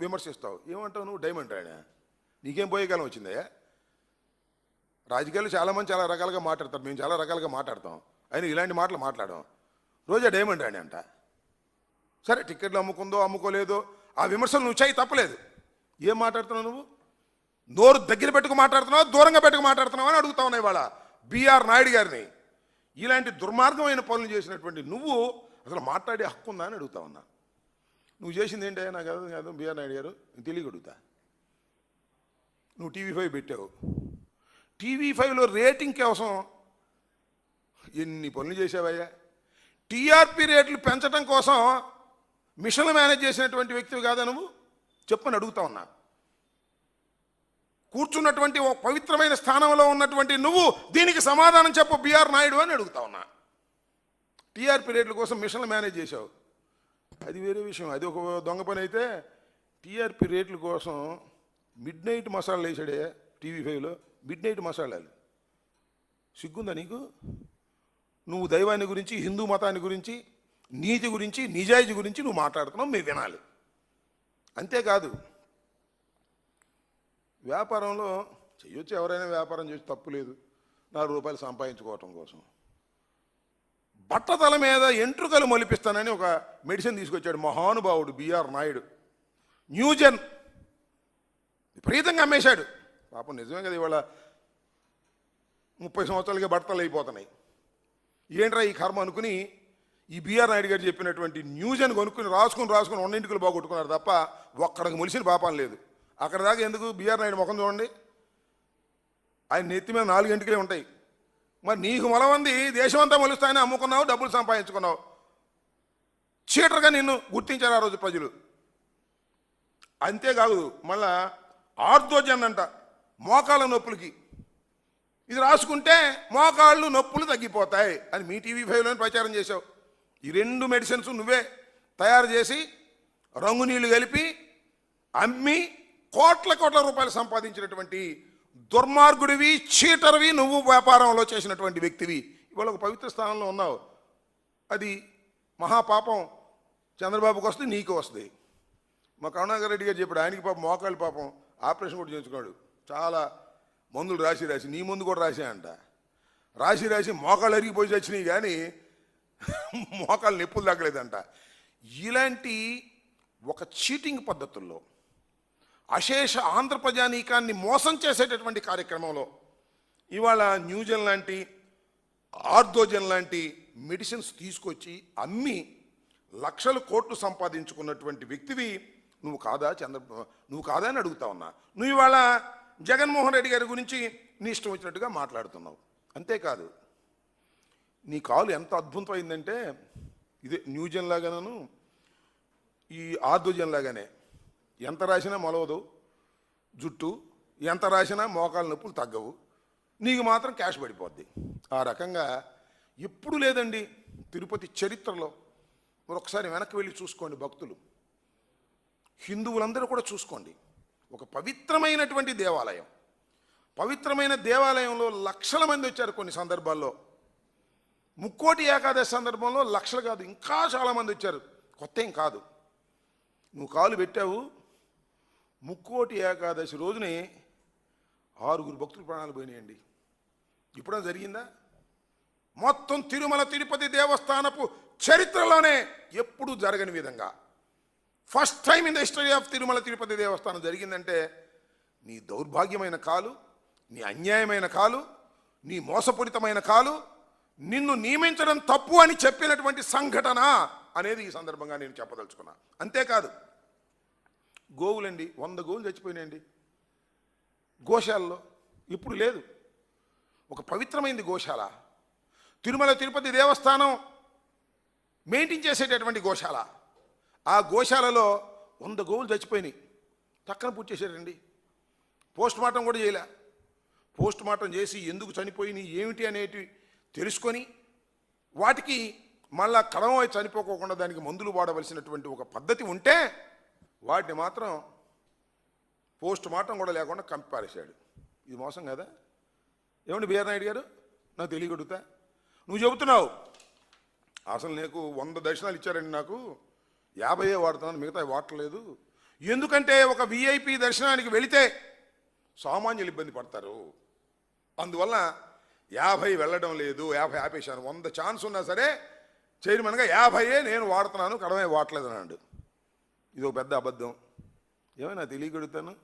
విమర్శిస్తావు. ఏమంటావు నువ్వు? డైమండ్ ఆయన నీకేం పోయే కాలం వచ్చిందయ్యా? రాజకీయాలు చాలామంది చాలా రకాలుగా మాట్లాడతారు. మేము చాలా రకాలుగా మాట్లాడతాం. ఆయన ఇలాంటి మాటలు మాట్లాడాం రోజా డైమండ్ రాణి అంట. సరే టికెట్లు అమ్ముకుందో అమ్ముకోలేదో ఆ విమర్శలు నువ్వు చేయి తప్పలేదు. ఏం మాట్లాడుతున్నావు నువ్వు? నోరు దగ్గర పెట్టుకు మాట్లాడుతున్నావు? దూరంగా పెట్టుకు మాట్లాడుతున్నావు అని అడుగుతా ఉన్నాయి వాళ్ళ బీఆర్ నాయుడు గారిని. ఇలాంటి దుర్మార్గమైన పనులు చేసినటువంటి నువ్వు అసలు మాట్లాడే హక్కు ఉందా అని అడుగుతా ఉన్నాను నువ్వు చేసింది ఏంటో నాకు అర్థం కాదు బీఆర్ నాయుడు గారు నేను అడుగుతా నువ్వు టీవీ ఫైవ్ పెట్టావు. టీవీ ఫైవ్లో రేటింగ్ కోసం ఎన్ని పనులు చేసావయ్యా? టీఆర్పీ రేట్లు పెంచడం కోసం మిషన్లు మేనేజ్ చేసినటువంటి వ్యక్తివి కాదా నువ్వు? చెప్పని అడుగుతా ఉన్నా. కూర్చున్నటువంటి ఒక పవిత్రమైన స్థానంలో ఉన్నటువంటి నువ్వు దీనికి సమాధానం చెప్పు బీఆర్ నాయుడు అని అడుగుతా ఉన్నా. టీఆర్పీ రేట్ల కోసం మిషన్లు మేనేజ్ చేశావు అది వేరే విషయం. అది ఒక దొంగ పని అయితే టీఆర్పీ రేట్ల కోసం మిడ్ నైట్ మసాలాలు వేసాడే టీవీ ఫైవ్లో. మిడ్ నైట్ మసాలాలు సిగ్గుందా నీకు? నువ్వు దైవాన్ని గురించి హిందూ మతాన్ని గురించి నీతి గురించి నిజాయితీ గురించి నువ్వు మాట్లాడుతున్నావు మేము వినాలి. అంతేకాదు వ్యాపారంలో చేయొచ్చు ఎవరైనా వ్యాపారం చేసి తప్పు లేదు. నాలుగు రూపాయలు సంపాదించుకోవటం కోసం. బట్టతల మీద ఎంట్రుకలు మొలిపిస్తానని ఒక మెడిసిన్ తీసుకొచ్చాడు మహానుభావుడు బిఆర్ నాయుడు. న్యూజెన్. విపరీతంగా అమ్మేశాడు. పాపం నిజమే కదా ఇవాళ ముప్పై సంవత్సరాలుగా బట్టలు అయిపోతున్నాయి. ఏంట్రా ఈ కర్మ అనుకుని ఈ బిఆర్ నాయుడు గారు చెప్పినటువంటి న్యూస్ కొనుక్కుని రాసుకుని రాసుకుని రెండింటికలు బాగొట్టుకున్నారు తప్ప ఒక్కడికి మొలిసిన పాపం లేదు. అక్కడ దాకా ఎందుకు బిఆర్ నాయుడు ముఖం చూడండి? ఆయన నెత్తి మీద నాలుగింటికే ఉంటాయి. మరి నీకు మొలమంది దేశమంతా మొలుస్తాయని అమ్ముకున్నావు డబ్బులు సంపాదించుకున్నావు. చీటర్గా నిన్ను గుర్తించారు ఆ రోజు ప్రజలు. అంతేకాదు మళ్ళా ఆర్థోజన్ అంట మోకాళ్ళ నొప్పులకి. ఇది రాసుకుంటే మోకాళ్ళు నొప్పులు తగ్గిపోతాయి అని మీ టీవీ ఫైవ్లోనే ప్రచారం చేశావు. ఈ రెండు మెడిసిన్స్ నువ్వే తయారు చేసి రంగు నీళ్ళు కలిపి అమ్మి కోట్ల కోట్ల రూపాయలు సంపాదించినటువంటి దుర్మార్గుడివి చీటర్వి నువ్వు వ్యాపారంలో చేసినటువంటి వ్యక్తివి. ఇవాళ ఒక పవిత్ర స్థానంలో ఉన్నావు. అది మహాపాపం. చంద్రబాబుకి వస్తుంది నీకు వస్తుంది. మా కరుణాకర్ రెడ్డి గారు చెప్పాడు ఆయనకి పాపం మోకాళ్ళు పాపం ఆపరేషన్ కూడా చేయించుకున్నాడు. చాలా మందులు రాసి రాసి నీ ముందు కూడా రాసాయంట రాసి రాసి మోకాళ్ళు అరిగిపోయి వచ్చినాయి కానీ మోకాళ్ళు నొప్పులు తగ్గలేదంట. ఇలాంటి ఒక చీటింగ్ పద్ధతుల్లో అశేష ఆంధ్ర ప్రజానీకాన్ని మోసం చేసేటటువంటి కార్యక్రమంలో ఇవాళ న్యూజన్ లాంటి ఆర్థోజన్ లాంటి మెడిసిన్స్ తీసుకొచ్చి అమ్మి లక్షల కోట్లు సంపాదించుకున్నటువంటి వ్యక్తివి నువ్వు కాదా చంద్ర నువ్వు కాదా అని అడుగుతా ఉన్నా. నువ్వు ఇవాళ జగన్మోహన్ రెడ్డి గారి గురించి నీ ఇష్టం వచ్చినట్టుగా మాట్లాడుతున్నావు. అంతేకాదు నీ కాలు ఎంత అద్భుతమైందంటే ఇదే న్యూజన్ లాగాను ఈ ఆర్థోజన్ లాగానే ఎంత రాసినా మొలవదు జుట్టు. ఎంత రాసినా మోకాళ్ళ నొప్పులు తగ్గవు. నీకు మాత్రం క్యాష్ పడిపోద్ది. ఆ రకంగా ఎప్పుడు లేదండి తిరుపతి చరిత్రలో. మరి ఒకసారి వెనక్కి వెళ్ళి చూసుకోండి భక్తులు. హిందువులందరూ కూడా చూసుకోండి. ఒక పవిత్రమైనటువంటి దేవాలయం. పవిత్రమైన దేవాలయంలో లక్షల మంది వచ్చారు కొన్ని సందర్భాల్లో. ముక్కోటి ఏకాదశి సందర్భంలో లక్షలు కాదు ఇంకా చాలామంది వచ్చారు. కొత్త ఏం కాదు. నువ్వు కాలు పెట్టావు ముక్కోటి ఏకాదశి రోజునే ఆరుగురు భక్తులు ప్రాణాలు పోయినాయండి. ఇప్పుడు జరిగిందా? మొత్తం తిరుమల తిరుపతి దేవస్థానపు చరిత్రలోనే ఎప్పుడూ జరగని విధంగా. First time in the history of Tirumala Tirupati Devasthanam జరిగిందంటే నీ దౌర్భాగ్యమైన కాలు నీ అన్యాయమైన కాలు నీ మోసపూరితమైన కాలు నిన్ను నియమించడం తప్పు అని చెప్పినటువంటి సంఘటన అనేది ఈ సందర్భంగా నేను చెప్పదలుచుకున్నా. అంతేకాదు గోవులండి వంద గోవులు చచ్చిపోయినాయండి. గోశాలలో ఇప్పుడు లేదు. ఒక పవిత్రమైంది గోశాల. తిరుమల తిరుపతి దేవస్థానం మెయింటైన్ చేసేటటువంటి గోశాల. ఆ గోశాలలో వంద గోవులు చచ్చిపోయినాయి. పక్కన పూర్తి చేశారండి. పోస్ట్ మార్టం కూడా చేయలే. పోస్ట్ మార్టం చేసి ఎందుకు చనిపోయినాయి ఏమిటి అనేటివి తెలుసుకొని వాటికి మళ్ళా కడమ చనిపోకోకుండా దానికి మందులు వాడవలసినటువంటి ఒక పద్ధతి ఉంటే వాటిని మాత్రం పోస్ట్ మార్టం కూడా లేకుండా కంపారేశాడు. ఇది మోసం కదా? ఏమండి బిఆర్ నాయుడు గారు? నాకు తెలియగడుగుతా నువ్వు చెబుతున్నావు. అసలు నీకు వంద దర్శనాలు ఇచ్చారండి నాకు. యాభై వాడుతున్నాను మిగతా వాడలేదు ఎందుకంటే ఒక విఐపి దర్శనానికి వెళితే సామాన్యులు ఇబ్బంది పడతారు. అందువల్ల యాభై వెళ్ళడం లేదు యాభై ఆపేశాను. వంద ఛాన్స్ ఉన్నా సరే చైర్మన్గా యాభైయే నేను వాడుతున్నాను కడమే వాడలేదు అన్నాడు. ఇది ఒక పెద్ద అబద్ధం. ఏమైనా తెలియగడుగుతాను?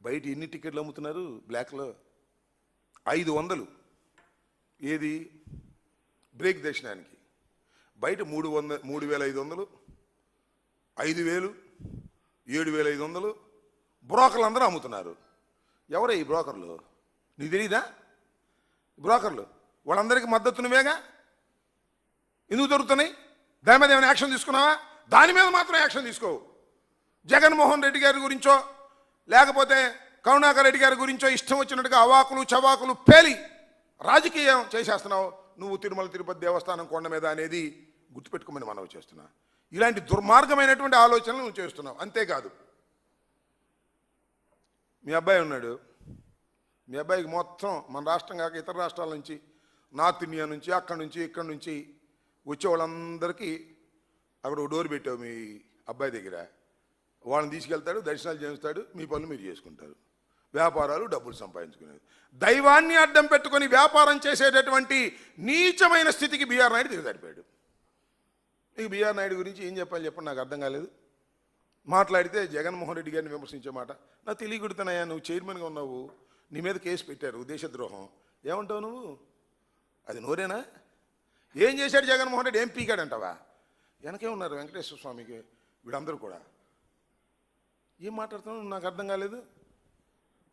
బయట ఎన్ని టికెట్లు అమ్ముతున్నారు? బ్లాక్లో ఐదు వందలు. ఏది? బ్రేక్ దర్శనానికి. బయట మూడు వంద మూడు వేల ఐదు వందలు. ఐదు వేలు ఏడు వేల ఐదు వందలు. బ్రోకర్లు అందరూ అమ్ముతున్నారు. ఎవరే ఈ బ్రోకర్లు? నీకు తెలియదా బ్రోకర్లు. వాళ్ళందరికీ మద్దతు నువ్వేగా? ఎందుకు దొరుకుతున్నాయి? దాని మీద ఏమైనా యాక్షన్ తీసుకున్నావా? దాని మీద మాత్రం యాక్షన్ తీసుకోవు జగన్మోహన్ రెడ్డి గారి గురించో లేకపోతే కరుణాకర్ రెడ్డి గారి గురించో ఇష్టం వచ్చినట్టుగా అవాకులు చవాకులు పేలి రాజకీయం చేసేస్తున్నావు. నువ్వు తిరుమల తిరుపతి దేవస్థానం కొండ మీద అనేది గుర్తుపెట్టుకోమని మనవి చేస్తున్నా. ఇలాంటి దుర్మార్గమైనటువంటి ఆలోచనలు నువ్వు చేస్తున్నావు. అంతేకాదు మీ అబ్బాయి ఉన్నాడు. మీ అబ్బాయికి మొత్తం మన రాష్ట్రం కాక ఇతర రాష్ట్రాల నుంచి నార్త్ ఇండియా నుంచి అక్కడి నుంచి ఇక్కడి నుంచి వచ్చే వాళ్ళందరికీ అక్కడ ఒక డోర్ పెట్టావు మీ అబ్బాయి దగ్గర. వాళ్ళని తీసుకెళ్తాడు దర్శనాలు చేస్తాడు మీ పనులు మీరు చేసుకుంటారు. వ్యాపారాలు డబ్బులు సంపాదించుకునేది. దైవాన్ని అడ్డం పెట్టుకొని వ్యాపారం చేసేటటువంటి నీచమైన స్థితికి బీఆర్ నాయుడు దిగజారిపోయాడు. నీకు బీఆర్ నాయుడు గురించి ఏం చెప్పాలి చెప్పండి నాకు అర్థం కాలేదు. మాట్లాడితే జగన్మోహన్ రెడ్డి గారిని విమర్శించే మాట నాకు తెలియకుడుతున్నాయా నువ్వు చైర్మన్గా ఉన్నావు నీ మీద కేసు పెట్టారు దేశద్రోహం. ఏమంటావు నువ్వు? అది నోరేనా? ఏం చేశాడు జగన్మోహన్ రెడ్డి? ఏం పీకాడంటావా? వెనకే ఉన్నారు వెంకటేశ్వర స్వామికి వీళ్ళందరూ కూడా. ఏం మాట్లాడుతున్నావు? నాకు అర్థం కాలేదు.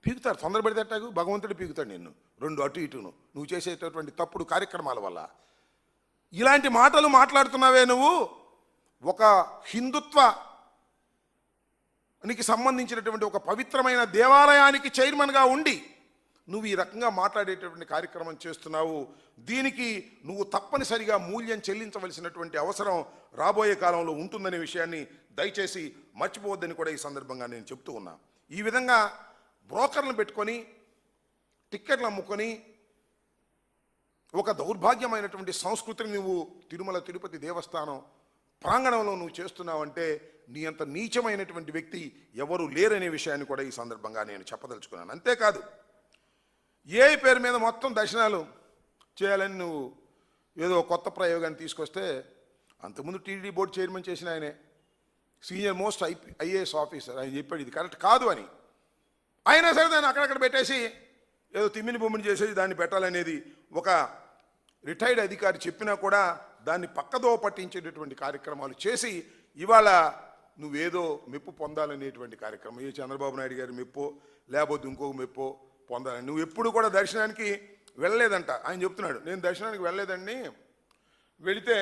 పీకుతాడు తొందరపడితే అట్టాగు భగవంతుడు పీకుతాడు నిన్ను. రెండు అటు ఇటును. నువ్వు చేసేటటువంటి తప్పుడు కార్యక్రమాల వల్ల. ఇలాంటి మాటలు మాట్లాడుతున్నావే నువ్వు. ఒక హిందుత్వ నీకు సంబంధించినటువంటి ఒక పవిత్రమైన దేవాలయానికి చైర్మన్గా ఉండి నువ్వు ఈ రకంగా మాట్లాడేటటువంటి కార్యక్రమం చేస్తున్నావు. దీనికి నువ్వు తప్పనిసరిగా మూల్యం చెల్లించవలసినటువంటి అవసరం రాబోయే కాలంలో ఉంటుందనే విషయాన్ని దయచేసి మర్చిపోవద్దని కూడా ఈ సందర్భంగా నేను చెప్తూ ఉన్నా. ఈ విధంగా బ్రోకర్లను పెట్టుకొని టిక్కెట్లు అమ్ముకొని ఒక దౌర్భాగ్యమైనటువంటి సంస్కృతిని నువ్వు తిరుమల తిరుపతి దేవస్థానం ప్రాంగణంలో నువ్వు చేస్తున్నావంటే నీ అంత నీచమైనటువంటి వ్యక్తి ఎవరు లేరనే విషయాన్ని కూడా ఈ సందర్భంగా నేను చెప్పదలుచుకున్నాను. అంతేకాదు ఏ పేరు మీద మొత్తం దర్శనాలు చేయాలని నువ్వు ఏదో కొత్త ప్రయోగాన్ని తీసుకొస్తే అంతకుముందు టీడీ బోర్డు చైర్మన్ చేసిన ఆయనే senior most I IAS officer ఆయన చెప్పాడు ఇది. కరెక్ట్ కాదు అని. అయినా సరే దాన్ని అక్కడక్కడ పెట్టేసి ఏదో తిమ్మిని బొమ్మిని చేసేసి దాన్ని పెట్టాలనేది ఒక రిటైర్డ్ అధికారి చెప్పినా కూడా దాన్ని పక్కదో పట్టించేటటువంటి కార్యక్రమాలు చేసి ఇవాళ నువ్వేదో మెప్పు పొందాలనేటువంటి కార్యక్రమం. ఏ చంద్రబాబు నాయుడు గారి మెప్పో లేకపోతే ఇంకొక మెప్పో పొందాలని. నువ్వు ఎప్పుడు కూడా దర్శనానికి వెళ్ళలేదంట. ఆయన చెప్తున్నాడు నేను దర్శనానికి వెళ్ళలేదండి. వెళితే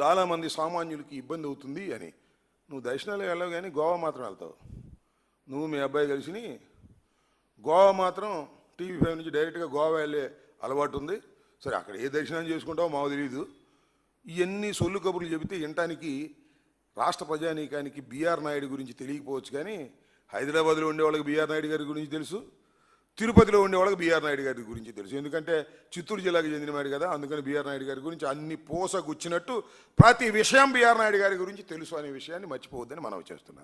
చాలామంది సామాన్యులకి ఇబ్బంది అవుతుంది అని. నువ్వు దర్శనాలు వెళ్ళవు కానీ గోవా మాత్రం వెళ్తావు. నువ్వు మీ అబ్బాయి కలిసి గోవా మాత్రం టీవీ ఫైవ్ నుంచి డైరెక్ట్గా గోవా వెళ్ళే అలవాటు ఉంది. సరే అక్కడ ఏ దర్శనం చేసుకుంటావో మాకు తెలియదు ఇవన్నీ సొల్లు కబుర్లు చెబితే వినటానికి రాష్ట్ర ప్రజానీకానికి బీఆర్ నాయుడు గురించి తెలియకపోవచ్చు కానీ హైదరాబాద్లో ఉండే వాళ్ళకి బీఆర్ నాయుడు గారి గురించి తెలుసు. తిరుపతిలో ఉండే వాళ్ళకి బీఆర్ నాయుడు గారి గురించి తెలుసు. ఎందుకంటే చిత్తూరు జిల్లాకు చెందినవాడు కదా అందుకని బీఆర్ నాయుడు గారి గురించి అన్ని పోసగుచ్చినట్టు ప్రతి విషయం బీఆర్ నాయుడు గారి గురించి తెలుసు అనే విషయాన్ని మర్చిపోవద్దని మనం చేస్తున్నా.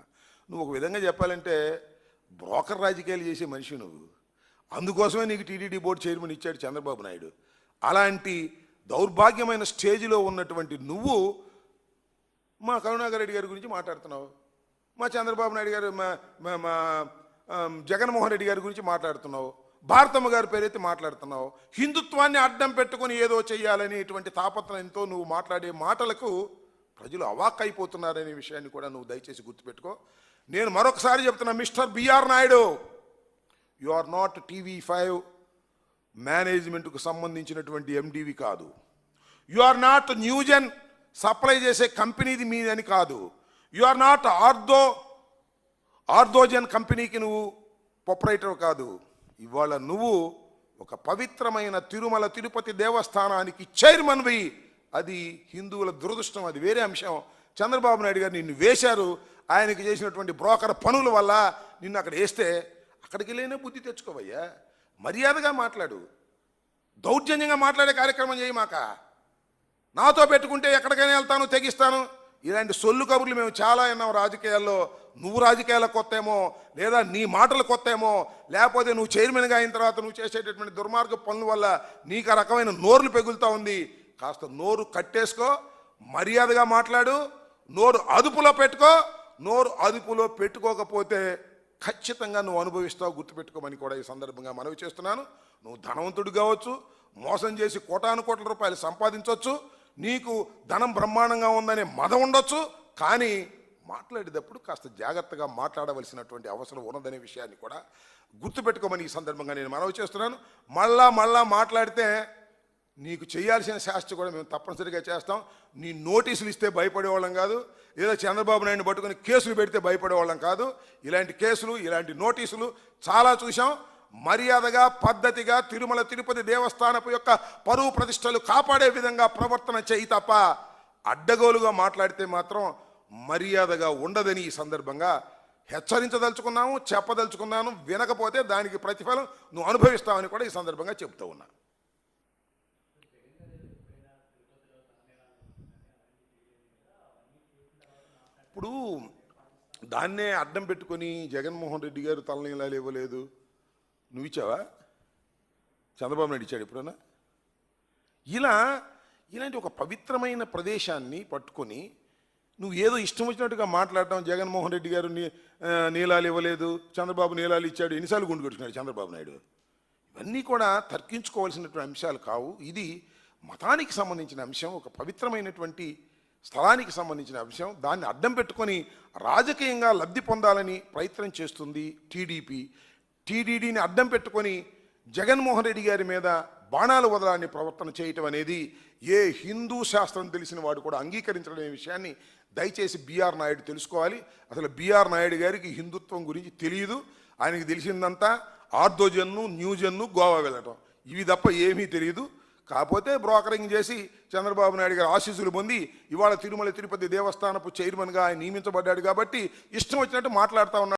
నువ్వు ఒక విధంగా చెప్పాలంటే బ్రోకర్ రాజకీయాలు చేసే మనిషి నువ్వు. అందుకోసమే నీకు టీటీడీ బోర్డు చైర్మన్ ఇచ్చాడు చంద్రబాబు నాయుడు. అలాంటి దౌర్భాగ్యమైన స్టేజ్లో ఉన్నటువంటి నువ్వు మా కరుణాకర్ రెడ్డి గారి గురించి మాట్లాడుతున్నావు. మా చంద్రబాబు నాయుడు గారు మా మా- మా జగన్మోహన్ రెడ్డి గారి గురించి మాట్లాడుతున్నావు. భారతమ్మ గారి పేరైతే మాట్లాడుతున్నావు. హిందుత్వాన్ని అడ్డం పెట్టుకొని ఏదో చెయ్యాలనేటువంటి తాపత్రయంతో నువ్వు మాట్లాడే మాటలకు ప్రజలు అవాక్ అయిపోతున్నారనే విషయాన్ని కూడా నువ్వు దయచేసి గుర్తుపెట్టుకో. నేను మరొకసారి చెప్తున్నా mister BR Naidu you are not TV five మేనేజ్మెంట్కు సంబంధించినటువంటి ఎండివి కాదు. యు ఆర్ నాట్ న్యూజన్ సప్లై చేసే కంపెనీది మీదని కాదు. యు ఆర్ నాట్ ఆర్దో ఆర్దోజన్ కంపెనీకి నువ్వు ప్రొపరేటర్ కాదు. ఇవాళ నువ్వు ఒక పవిత్రమైన తిరుమల తిరుపతి దేవస్థానానికి చైర్మన్వి అది హిందువుల దురదృష్టం అది వేరే అంశం. చంద్రబాబు నాయుడు గారు నిన్ను వేశారు. ఆయనకి చేసినటువంటి బ్రోకర్ పనుల వల్ల నిన్ను అక్కడ వేస్తే అక్కడికి వెళ్ళినా బుద్ధి తెచ్చుకోవయ్యా. మర్యాదగా మాట్లాడు. దౌర్జన్యంగా మాట్లాడే కార్యక్రమం చేయి మాక. నాతో పెట్టుకుంటే ఎక్కడికైనా వెళ్తాను తెగిస్తాను. ఇలాంటి సొల్లు కబుర్లు మేము చాలా విన్నాం రాజకీయాల్లో. నువ్వు రాజకీయాల కొత్తేమో లేదా నీ మాటలు కొత్తేమో లేకపోతే నువ్వు చైర్మన్గా అయిన తర్వాత నువ్వు చేసేటటువంటి దుర్మార్గ పనుల వల్ల నీకు ఆ రకమైన నోరులు పెగులుతా ఉంది. కాస్త నోరు కట్టేసుకో మర్యాదగా మాట్లాడు నోరు అదుపులో పెట్టుకో నోరు అదుపులో పెట్టుకోకపోతే ఖచ్చితంగా నువ్వు అనుభవిస్తావు గుర్తుపెట్టుకోమని కూడా ఈ సందర్భంగా మనవి చేస్తున్నాను. నువ్వు ధనవంతుడు కావచ్చు మోసం చేసి కోటాను కోట్ల రూపాయలు సంపాదించవచ్చు నీకు ధనం బ్రహ్మాండంగా ఉందనే మదం ఉండొచ్చు కానీ మాట్లాడేటప్పుడు కాస్త జాగ్రత్తగా మాట్లాడవలసినటువంటి అవసరం ఉన్నదనే విషయాన్ని కూడా గుర్తుపెట్టుకోమని ఈ సందర్భంగా నేను మనవి చేస్తున్నాను. మళ్ళా మళ్ళా మాట్లాడితే నీకు చేయాల్సిన శాస్త్ర కూడా మేము తప్పనిసరిగా చేస్తాం. నీ నోటీసులు ఇస్తే భయపడేవాళ్ళం కాదు ఏదో చంద్రబాబు నాయుడిని పట్టుకొని కేసులు పెడితే భయపడేవాళ్ళం కాదు. ఇలాంటి కేసులు ఇలాంటి నోటీసులు చాలా చూసాం మర్యాదగా పద్ధతిగా తిరుమల తిరుపతి దేవస్థానపు యొక్క పరువు ప్రతిష్టలు కాపాడే విధంగా ప్రవర్తన చేయి తప్ప అడ్డగోలుగా మాట్లాడితే మాత్రం మర్యాదగా ఉండదని ఈ సందర్భంగా హెచ్చరించదలుచుకున్నాము చెప్పదలుచుకున్నాను వినకపోతే దానికి ప్రతిఫలం నువ్వు అనుభవిస్తావని కూడా ఈ సందర్భంగా చెప్తూ ఉన్నా. ఇప్పుడు దాన్నే అడ్డం పెట్టుకొని జగన్మోహన్ రెడ్డి గారు తలనీలాలు ఇవ్వలేదు నువ్వు ఇచ్చావా? చంద్రబాబు నాయుడు ఇచ్చాడు ఎప్పుడన్నా? ఇలా ఇలాంటి ఒక పవిత్రమైన ప్రదేశాన్ని పట్టుకొని నువ్వు ఏదో ఇష్టం వచ్చినట్టుగా మాట్లాడటం జగన్మోహన్ రెడ్డి గారు నీలాలు ఇవ్వలేదు చంద్రబాబు నీలాలు ఇచ్చాడు ఎన్నిసార్లు గుండు కొట్టుకున్నాడు చంద్రబాబు నాయుడు? ఇవన్నీ కూడా తర్కించుకోవాల్సినటువంటి అంశాలు కావు. ఇది మతానికి సంబంధించిన అంశం ఒక పవిత్రమైనటువంటి స్థలానికి సంబంధించిన అంశం. దాన్ని అడ్డం పెట్టుకొని రాజకీయంగా లబ్ధి పొందాలని ప్రయత్నం చేస్తుంది టీడీపీ. టీడీడీని అడ్డం పెట్టుకొని జగన్మోహన్ రెడ్డి గారి మీద బాణాలు వదలాన్ని ప్రవర్తన చేయటం అనేది ఏ హిందూ శాస్త్రం తెలిసిన వాడు కూడా అంగీకరించడం విషయాన్ని దయచేసి బీఆర్ నాయుడు తెలుసుకోవాలి. అసలు బీఆర్ నాయుడు గారికి హిందుత్వం గురించి తెలియదు. ఆయనకి తెలిసిందంతా ఆర్థోజన్ను న్యూజన్ను గోవా వెళ్ళటం. ఇవి తప్ప ఏమీ తెలియదు. కాకపోతే బ్రోకరింగ్ చేసి చంద్రబాబు నాయుడు గారు ఆశీస్సులు పొంది ఇవాళ తిరుమల తిరుపతి దేవస్థానపు చైర్మన్గా ఆయన నియమించబడ్డాడు కాబట్టి ఇష్టం వచ్చినట్టు మాట్లాడుతూ ఉన్నాడు.